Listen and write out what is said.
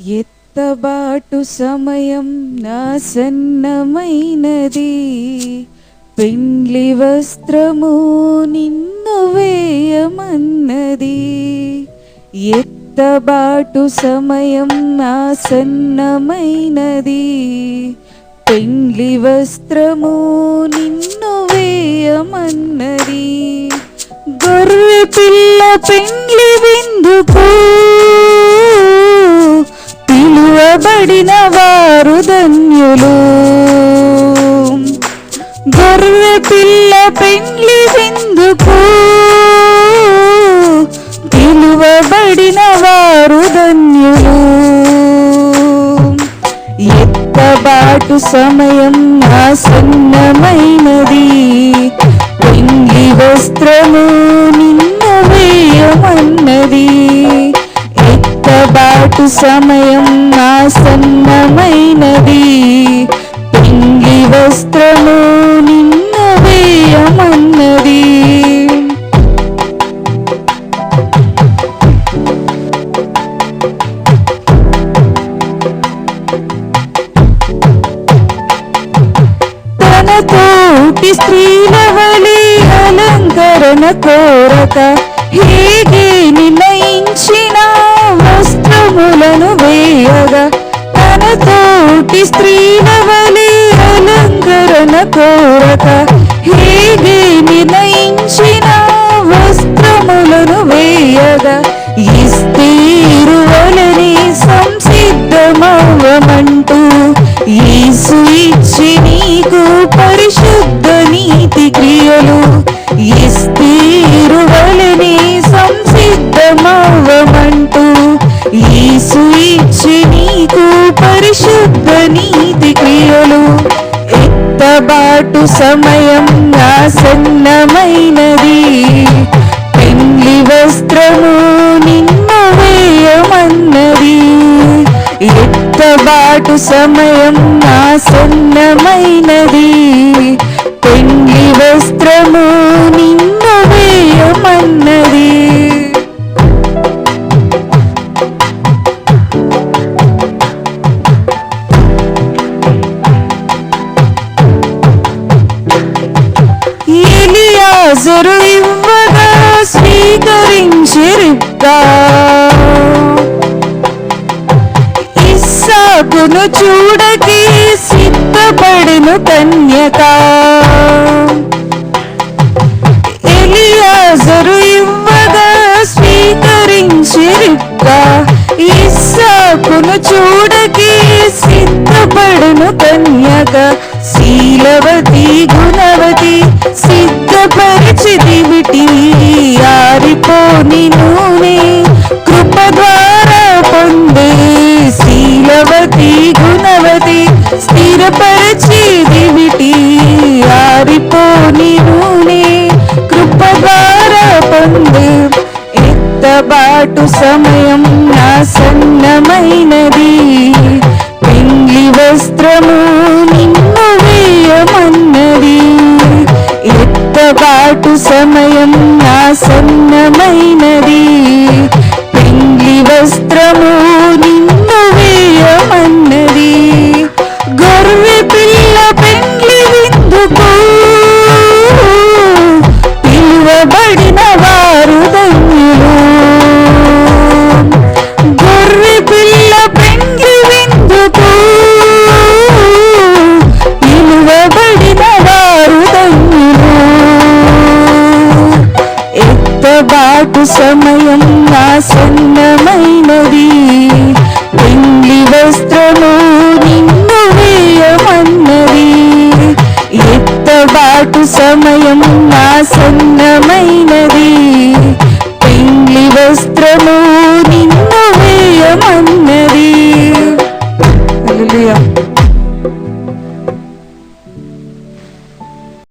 ఎత్తబాటు సమయం నాసన్నమైనది పెండ్లి వస్త్రము నిన్ను వేయమన్నది. ఎత్తబాటు సమయం నాసన్నమైనది పెండ్లి వస్త్రము నిన్ను వేయమన్నది. గొర్రె పిల్ల పెండ్లి విందుకు పిలువబడిన వారు ధన్యులు గొర్రె పిల్ల పెండ్లి విందుకు పిలువబడిన వారు ధన్యులు ఎత్తబాటు సమయం ఆసన్నమైనది పెండ్లి సమయం నాసన్నమైనది పింగి వస్త్రము నిన్న వేయమన్నది. తన తోటి స్త్రీల వలి అలంకరణ కోరక హేగే కోరక హేగే నిర్ణయించిన వస్త్రములను వేయగా. ఇస్తీరువలని సంసిద్ధమవ్వమంటూ యేసు ఇచ్చి నీకు పరిశుద్ధ నీతి క్రియలు. ఇస్తీరువలని సంసిద్ధమవ్వమంటూ యేసు ఇచ్చి నీకు పరిశుద్ధ నీతి క్రియలు. ఎత్తబాటు సమయం ఆసన్నమైనది. పెండ్లి వస్త్రము నిన్ను వేయమన్నది. ఎత్తబాటు సమయం ఆసన్నమైనది. ఎలియాజరు ఇవ్వగా స్వీకరించి రిబ్కా ఇస్సాకును చూడకి సిద్ధపడిను కన్యక. ఎలియాజరు ఇవ్వగా స్వీకరించి రిబ్కా ఇస్సాకును చూడకి సిద్ధపడిను కన్యక. స్థిరపరిచిదివిటి ఆరిపోని నూనె కృప పొందు. ఎత్తబాటు సమయం నా సన్నమైనది పిండి వస్త్రము నిన్ను వేయమన్నది. ఎత్తబాటు సమయం నా సన్నమైనది సమయం ఆసన్నమైనది. పెండ్లి వస్త్రము నిన్ను వేయమన్నది. ఎత్తబాటు సమయం ఆసన్నమైనది. పెండ్లి వస్త్రము నిన్ను